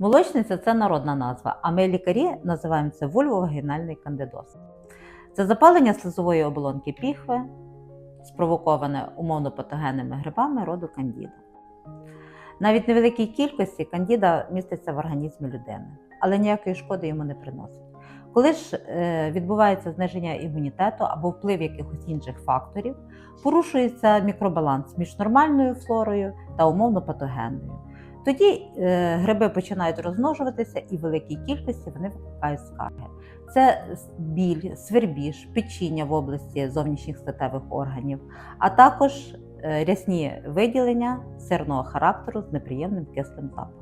Молочниця це народна назва, а ми лікарі називаємо це вульвовагінальний кандидоз. Це запалення слизової оболонки піхви, спровоковане умовно патогенними грибами роду кандіда. Навіть невеликій кількості кандіда міститься в організмі людини, але ніякої шкоди йому не приносить. Коли ж е, відбувається зниження імунітету або вплив якихось інших факторів, порушується мікробаланс між нормальною флорою та умовно патогенною. Тоді е, гриби починають розмножуватися і в великій кількості вони викликають скарги. Це біль, свербіж, печіння в області зовнішніх статевих органів, а також е, рясні виділення сирного характеру з неприємним кислим запахом.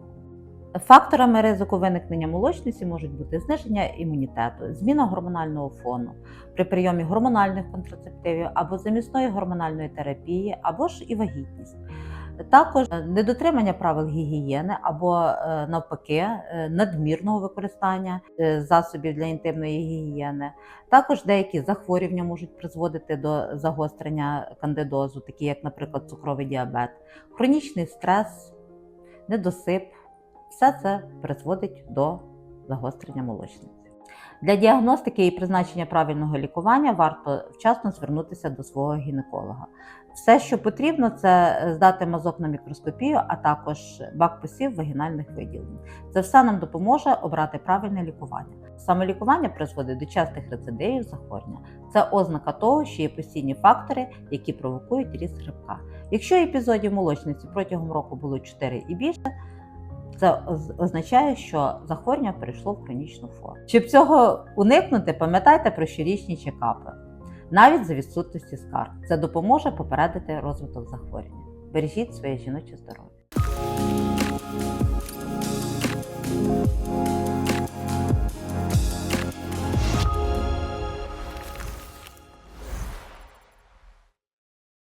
Факторами ризику виникнення молочниці можуть бути зниження імунітету, зміна гормонального фону при прийомі гормональних контрацептивів або замісної гормональної терапії, або ж і вагітність. Також е, недотримання правил гігієни або е, навпаки е, надмірного використання засобів для інтимної гігієни. Також деякі захворювання можуть призводити до загострення кандидозу, такі як, наприклад, цукровий діабет, хронічний стрес, недосип. Все це призводить до загострення молочниці. Для діагностики і призначення правильного лікування варто вчасно звернутися до свого гінеколога. Все, що потрібно, це здати мазок на мікроскопію, а також бак посів вагінальних виділень. Це все нам допоможе обрати правильне лікування. Саме лікування призводить до частих рецидивів захворювання. Це ознака того, що є постійні фактори, які провокують ріст грибка. Якщо епізодів молочниці протягом року було 4 і більше, це означає, що захворювання перейшло в хронічну форму. Щоб цього уникнути, пам'ятайте про щорічні чекапи, навіть за відсутності скарг. Це допоможе попередити розвиток захворювання. Бережіть своє жіноче здоров'я.